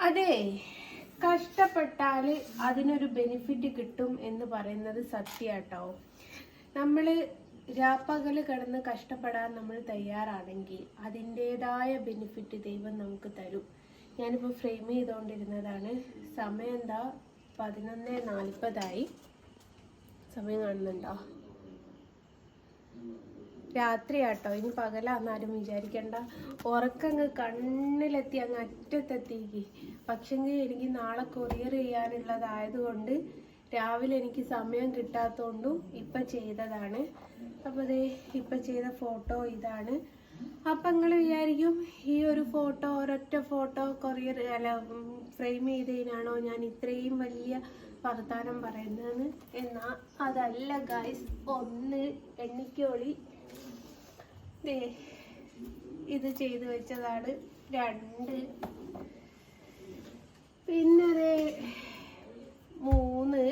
അതെ കഷ്ടപ്പെട്ടാൽ അതിനൊരു ബെനിഫിറ്റ് കിട്ടും എന്ന് പറയുന്നത് സത്യാട്ടോ. നമ്മൾ രാപ്പകൽ കിടന്ന് കഷ്ടപ്പെടാൻ നമ്മൾ തയ്യാറാണെങ്കിൽ അതിന്റേതായ ബെനിഫിറ്റ് ദൈവം നമുക്ക് തരും. ഞാനിപ്പോൾ ഫ്രെയിം ചെയ്തുകൊണ്ടിരുന്നതാണ് സമയം എന്താ? പതിനൊന്ന് നാൽപ്പതായി സമയം കാണുന്നുണ്ടോ? രാത്രിയാട്ടോ. ഇനി പകലാന്നാരും വിചാരിക്കണ്ട. ഉറക്കങ്ങ് കണ്ണിലെത്തി അങ്ങ് അറ്റത്തെത്തിക്ക്. പക്ഷെങ്കിൽ എനിക്ക് നാളെ കൊറിയർ ചെയ്യാനുള്ളതായതുകൊണ്ട് രാവിലെ എനിക്ക് സമയം കിട്ടാത്തതുകൊണ്ടും ഇപ്പം ചെയ്തതാണ്. അപ്പോൾ ദേ ഇപ്പം ചെയ്ത ഫോട്ടോ ഇതാണ്. അപ്പം നിങ്ങൾ വിചാരിക്കും ഈ ഒരു ഫോട്ടോ ഒരൊറ്റ ഫോട്ടോ കൊറിയർ അല്ല ഫ്രെയിം ചെയ്തതിനാണോ ഞാൻ ഇത്രയും വലിയ വർത്താനം പറയുന്നതെന്ന്? എന്നാൽ അതല്ല ഗായ്സ് ഒന്ന് എണ്ണിക്കോളി. ദേ ഇത് ചെയ്തു വെച്ചതാണ് രണ്ട്. പിന്നെ മൂന്ന്.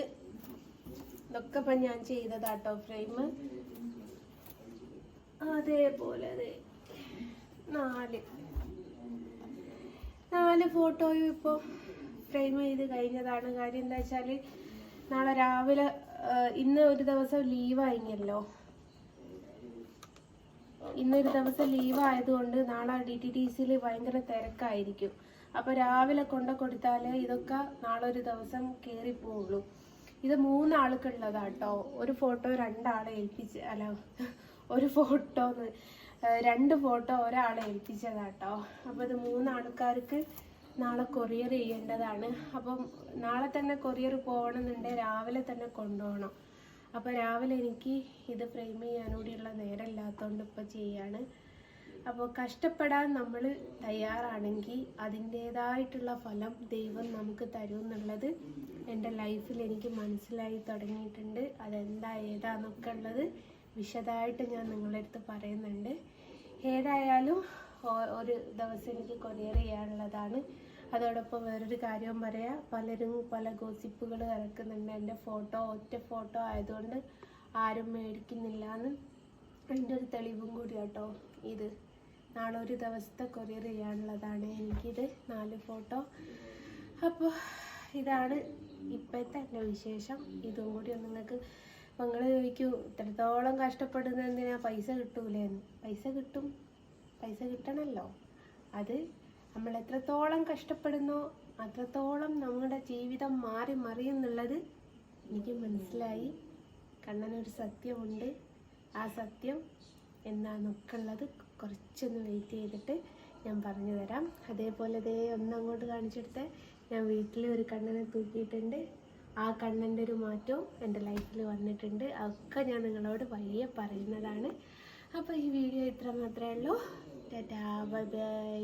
ഇതൊക്കെ ഇപ്പം ഞാൻ ചെയ്തതാട്ടോ ഫ്രെയിം അതേപോലെ ദേ നാല്. നാല് ഫോട്ടോയും ഇപ്പോൾ ഫ്രെയിം ചെയ്ത് കഴിഞ്ഞതാണ്. കാര്യം എന്താ വെച്ചാൽ നാളെ രാവിലെ ഇന്ന് ഒരു ദിവസം ലീവായിങ്ങല്ലോ. ഇന്നൊരു ദിവസം ലീവ് ആയതുകൊണ്ട് നാളെ ഡി ടി ടി സിയിൽ ഭയങ്കര തിരക്കായിരിക്കും. അപ്പോൾ രാവിലെ കൊണ്ട കൊടുത്താൽ ഇതൊക്കെ നാളെ ഒരു ദിവസം കയറിപ്പോവുള്ളൂ ഇത് ഇത് മൂന്നാൾക്കുള്ളതാട്ടോ. ഒരു ഫോട്ടോ രണ്ടാളെ ഏൽപ്പിച്ച് അല്ല ഒരു ഫോട്ടോ രണ്ട് ഫോട്ടോ ഒരാളെ ഏൽപ്പിച്ചതാട്ടോ. അപ്പോൾ ഇത് മൂന്നാൾക്കാർക്ക് നാളെ കൊറിയർ ചെയ്യേണ്ടതാണ്. അപ്പം നാളെ തന്നെ കൊറിയർ പോകണമെന്നുണ്ടെങ്കിൽ രാവിലെ തന്നെ കൊണ്ടുപോകണം. അപ്പോൾ രാവിലെ എനിക്ക് ഇത് ഫ്രെയിം ചെയ്യാനൂടിയുള്ള നേരമില്ലാത്തതുകൊണ്ട് ഇപ്പോൾ ചെയ്യാണ്. അപ്പോൾ കഷ്ടപ്പെടാൻ നമ്മൾ തയ്യാറാണെങ്കിൽ അതിന്റേതായിട്ടുള്ള ഫലം ദൈവം നമുക്ക് തരും എന്നുള്ളത് എന്റെ ലൈഫിൽ എനിക്ക് മനസ്സിലായി തുടങ്ങിയിട്ടുണ്ട്. അതെന്താ ഏതാന്നൊക്കെ ഉള്ളത് വിശദമായിട്ട് ഞാൻ നിങ്ങളുടെ അടുത്ത് പറയുന്നുണ്ട്. ഏതായാലും ഒരു ദിവസം എനിക്ക് കൊറിയർ ചെയ്യാനുള്ളതാണ്. അതോടൊപ്പം വേറൊരു കാര്യവും പറയാം. പലരും പല ഗോസിപ്പുകൾ ഇറക്കുന്നുണ്ട് എന്റെ ഫോട്ടോ ഒറ്റ ഫോട്ടോ ആയതുകൊണ്ട് ആരും മേടിക്കുന്നില്ല എന്ന് അതിന്റെ ഒരു തെളിവും കൂടി കേട്ടോ. ഇത് നാളെ ഒരു ദിവസത്തെ കൊറിയർ ചെയ്യാനുള്ളതാണ് എനിക്കിത് നാല് ഫോട്ടോ. അപ്പോൾ ഇതാണ് ഇപ്പോഴത്തെ എന്റെ വിശേഷം. ഇതും കൂടി നിങ്ങൾക്ക് നിങ്ങൾ ചോദിക്കൂ. ഇത്രത്തോളം കഷ്ടപ്പെടുന്ന എന്തിനാ? പൈസ കിട്ടൂലേന്ന്. പൈസ കിട്ടും. പൈസ കിട്ടണമല്ലോ അത് നമ്മൾ എത്രത്തോളം കഷ്ടപ്പെടുന്നോ അത്രത്തോളം നമ്മുടെ ജീവിതം മാറി മറിയെന്നുള്ളത് എനിക്ക് മനസ്സിലായി. കണ്ണനൊരു സത്യമുണ്ട്. ആ സത്യം എന്താണൊക്കെ ഉള്ളത് കുറച്ചൊന്ന് വെയിറ്റ് ചെയ്തിട്ട് ഞാൻ പറഞ്ഞു തരാം. അതേപോലെ ദേ ഒന്ന് അങ്ങോട്ട് കാണിച്ചെടുത്ത്. ഞാൻ വീട്ടിൽ ഒരു കണ്ണനെ തൂക്കിയിട്ടുണ്ട്. ആ കണ്ണന്റെ ഒരു മാറ്റവും എന്റെ ലൈഫിൽ വന്നിട്ടുണ്ട്. അതൊക്കെ ഞാൻ നിങ്ങളോട് വലിയ പറയുന്നതാണ്. അപ്പോൾ ഈ വീഡിയോ ഇത്ര മാത്രമേ ഉള്ളൂ. Tata bye bye